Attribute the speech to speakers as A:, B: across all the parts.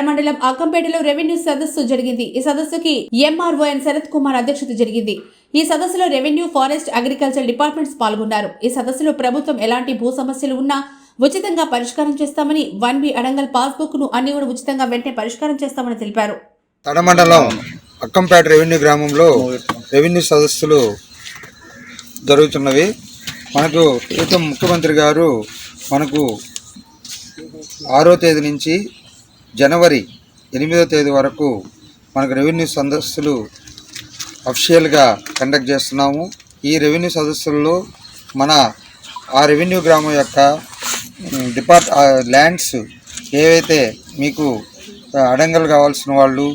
A: కడమండలం అక్కంపేటలో revenue సదస్సు జరిగింది. ఈ సదస్సుకి ఎంఆర్ఓ ఎన్ శరత్ కుమార్ అధ్యక్షత జరిగింది. ఈ సదస్సులో రెవెన్యూ ఫారెస్ట్ అగ్రికల్చర్ డిపార్ట్మెంట్స్ పాల్గొన్నారు. ఈ సదస్సులో ప్రభుత్వం ఎలాంటి భూ సమస్యలు ఉన్నా ఉచితంగా పరిష్కారం చేస్తామని వన్ బి అడంగల్ పాస్బుక్ను అన్ని కూడా ఉచితంగా వెంటనే పరిష్కారం చేస్తామని తెలిపారు.
B: తడమండలం అక్కంపేట రెవెన్యూ గ్రామంలో రెవెన్యూ సదస్సులు జరుగుతున్నవి. మనకు ప్రభుత్వం ముఖ్యమంత్రి గారు మనకు ఆరో తేదీ నుంచి జనవరి ఎనిమిదో తేదీ వరకు మనకు రెవెన్యూ సదస్సులు అఫిషియల్గా కండక్ట్ చేస్తున్నాము. ఈ రెవెన్యూ సదస్సుల్లో మన ఆ రెవెన్యూ గ్రామం యొక్క డిపార్ట్ ల్యాండ్స్ ఏవైతే మీకు అడంగలు కావాల్సిన వాళ్ళు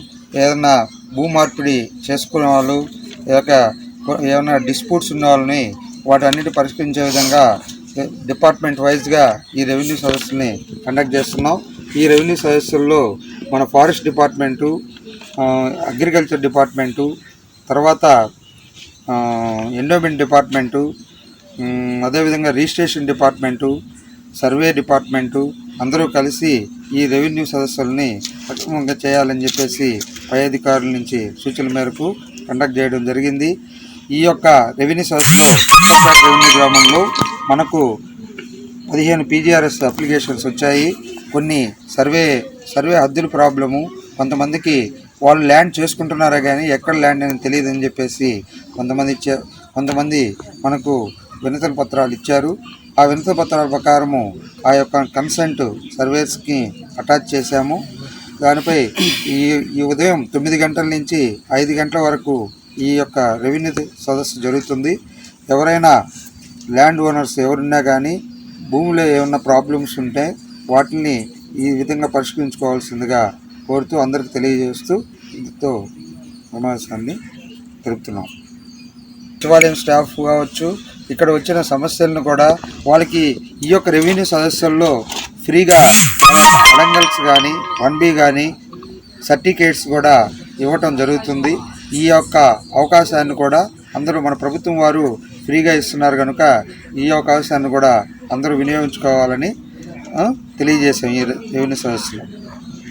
B: ఏదన్నా భూ మార్పిడి చేసుకునే వాళ్ళు యొక్క ఏమైనా డిస్ప్యూట్స్ ఉన్న వాళ్ళని వాటన్నిటి పరిష్కరించే విధంగా డిపార్ట్మెంట్ వైజ్గా ఈ రెవెన్యూ సదస్సుని కండక్ట్ చేస్తున్నాం. ఈ రెవెన్యూ సదస్సుల్లో మన ఫారెస్ట్ డిపార్ట్మెంటు అగ్రికల్చర్ డిపార్ట్మెంటు తర్వాత ఎండోమెంట్ డిపార్ట్మెంటు అదేవిధంగా రిజిస్ట్రేషన్ డిపార్ట్మెంటు సర్వే డిపార్ట్మెంటు అందరూ కలిసి ఈ రెవెన్యూ సదస్సుల్ని సక్రమంగా చేయాలని చెప్పేసి పై అధికారుల నుంచి సూచనల మేరకు కండక్ట్ చేయడం జరిగింది. ఈ యొక్క రెవెన్యూ సదస్సులో రెవెన్యూ గ్రామంలో మనకు పదిహేను పీజీఆర్ఎస్ అప్లికేషన్స్ వచ్చాయి. కొన్ని సర్వే సర్వే హద్దుల ప్రాబ్లము కొంతమందికి వాళ్ళు ల్యాండ్ చేసుకుంటున్నారా కానీ ఎక్కడ ల్యాండ్ అని తెలియదు అని చెప్పేసి కొంతమంది ఇచ్చా కొంతమంది మనకు వినతుల పత్రాలు ఇచ్చారు. ఆ వినతుల పత్రాల ప్రకారము ఆ యొక్క కన్సెంట్ సర్వేస్కి అటాచ్ చేశాము. దానిపై ఈ ఈ ఉదయం తొమ్మిది గంటల నుంచి ఐదు గంటల వరకు ఈ యొక్క రెవెన్యూ సదస్సు జరుగుతుంది. ఎవరైనా ల్యాండ్ ఓనర్స్ ఎవరున్నా కానీ భూమిలో ఏమన్నా ప్రాబ్లమ్స్ ఉంటే వాటిని ఈ విధంగా పరిష్కరించుకోవాల్సిందిగా కోరుతూ అందరికి తెలియజేస్తూ ఇందుతో సమావేశాన్ని తెలుపుతున్నాం సచివాలయం స్టాఫ్ కావచ్చు ఇక్కడ వచ్చిన సమస్యలను కూడా వాళ్ళకి ఈ యొక్క రెవెన్యూ సదస్సుల్లో ఫ్రీగా అడంగల్స్ కానీ వన్ బి కానీ సర్టిఫికేట్స్ కూడా ఇవ్వటం జరుగుతుంది. ఈ యొక్క అవకాశాన్ని కూడా అందరూ మన ప్రభుత్వం వారు ఫ్రీగా ఇస్తున్నారు కనుక ఈ అవకాశాన్ని కూడా అందరూ వినియోగించుకోవాలని తెలియజేశాం ఈ రెవెన్యూ సమస్యలు